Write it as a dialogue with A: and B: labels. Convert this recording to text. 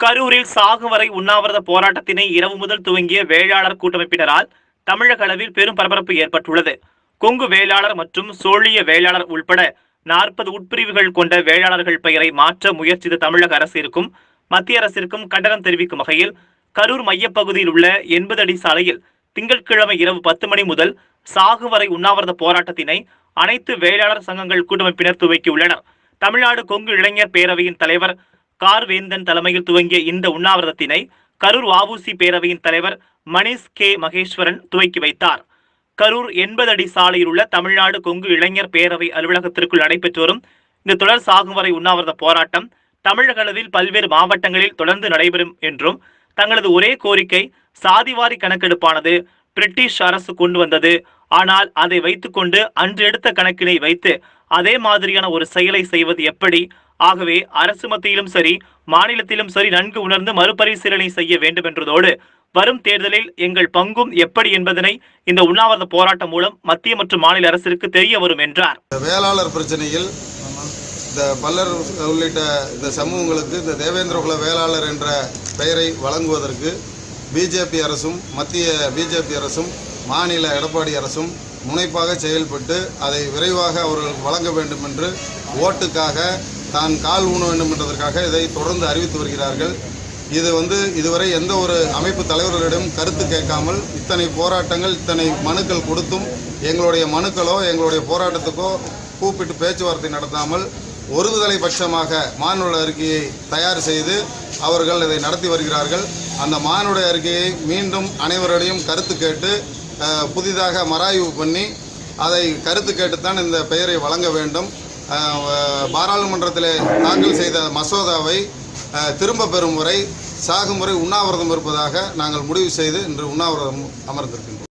A: கரூரில் சாகு வரை உண்ணாவிரத போராட்டத்தினை இரவு முதல் துவங்கிய வேளாளர் கூட்டமைப்பினரால் தமிழக அளவில் பெரும் பரபரப்பு ஏற்பட்டுள்ளது. கொங்கு வேளாளர் மற்றும் சோழிய வேளாளர் உள்பட நாற்பது உட்பிரிவுகள் கொண்ட வேளாளர்கள் பெயரை மாற்ற முயற்சித்த தமிழக அரசிற்கும் மத்திய அரசிற்கும் கண்டனம் தெரிவிக்கும் வகையில் கரூர் மையப்பகுதியில் உள்ள எண்பது அடி சாலையில் திங்கட்கிழமை இரவு பத்து மணி முதல் சாகு வரை உண்ணாவிரத போராட்டத்தினை அனைத்து வேளாளர் சங்கங்கள் கூட்டமைப்பினர் துவக்கியுள்ளனர். தமிழ்நாடு கொங்கு இளைஞர் பேரவையின் தலைவர் கார்வேந்தன் தலைமையில் துவங்கிய இந்த உண்ணாவிரதத்தினை கரூர் வாவூசி பேரவையின் தலைவர் மணிஷ் கே மகேஸ்வரன் துவக்கி வைத்தார். கரூர் எண்பது அடி சாலையில் உள்ள தமிழ்நாடு கொங்கு இளைஞர் பேரவை அலுவலகத்திற்குள் நடைபெற்று வரும் இந்த தொடர் சாகும் வரை உண்ணாவிரத போராட்டம் தமிழக அளவில் பல்வேறு மாவட்டங்களில் தொடர்ந்து நடைபெறும் என்றும் தங்களது ஒரே கோரிக்கை சாதிவாரி கணக்கெடுப்பானது பிரிட்டிஷ் அரசு கொண்டு வந்தது. ஆனால் அதை வைத்துக்கொண்டு அன்று எடுத்த கணக்கினை வைத்து அதே மாதிரியான ஒரு செயலை செய்வது எப்படி? ஆகவே அரசு மத்தியிலும் சரி மாநிலத்திலும் சரி நன்கு உணர்ந்து மறுபரிசீலனை செய்ய வேண்டும் என்றதோடு வரும் தேர்தலில் எங்கள் பங்கும் எப்படி என்பதனை இந்த உண்ணாவிரத போராட்டம் மூலம் மத்திய மற்றும் மாநில அரசிற்கு தெரிய வரும் என்றார்.
B: வேளாளர் பிரச்சனையில் இந்த பல்லர் உள்ளிட்ட இந்த சமூகங்களுக்கு இந்த தேவேந்திரகுல வேளாளர் என்ற பெயரை வழங்குவதற்கு பிஜேபி அரசும் மத்திய பிஜேபி அரசும் மாநில எடப்பாடி அரசும் முனைப்பாக செயல்பட்டு அதை விரைவாக அவர்கள் வழங்க வேண்டும் என்று ஓட்டுக்காக தான் கால் ஊன வேண்டும் என்பதற்காக இதை தொடர்ந்து அறிவித்து வருகிறார்கள். இது வந்து இதுவரை எந்த ஒரு அமைப்பு தலைவர்களிடம் கருத்து கேட்காமல் இத்தனை போராட்டங்கள் இத்தனை மனுக்கள் கொடுத்தும் எங்களுடைய மனுக்களோ எங்களுடைய போராட்டத்துக்கோ கூப்பிட்டு பேச்சுவார்த்தை நடத்தாமல் ஒருதலை பட்சமாக மானுட அறிக்கையை தயார் செய்து அவர்கள் இதை நடத்தி வருகிறார்கள். அந்த மானுட அறிக்கையை மீண்டும் அனைவருடையும் கருத்து கேட்டு புதிதாக மராய்வு பண்ணி அதை கருத்து கேட்டுத்தான் இந்த பெயரை வழங்க வேண்டும். பாராளுமன்றத்தில் தாக்கல் செய்த மசோதாவை திரும்ப பெறும் வரை சாகும் முறை உண்ணாவிரதம் இருப்பதாக நாங்கள் முடிவு செய்து இன்று உண்ணாவிரதம் அமர்ந்திருக்கின்றோம்.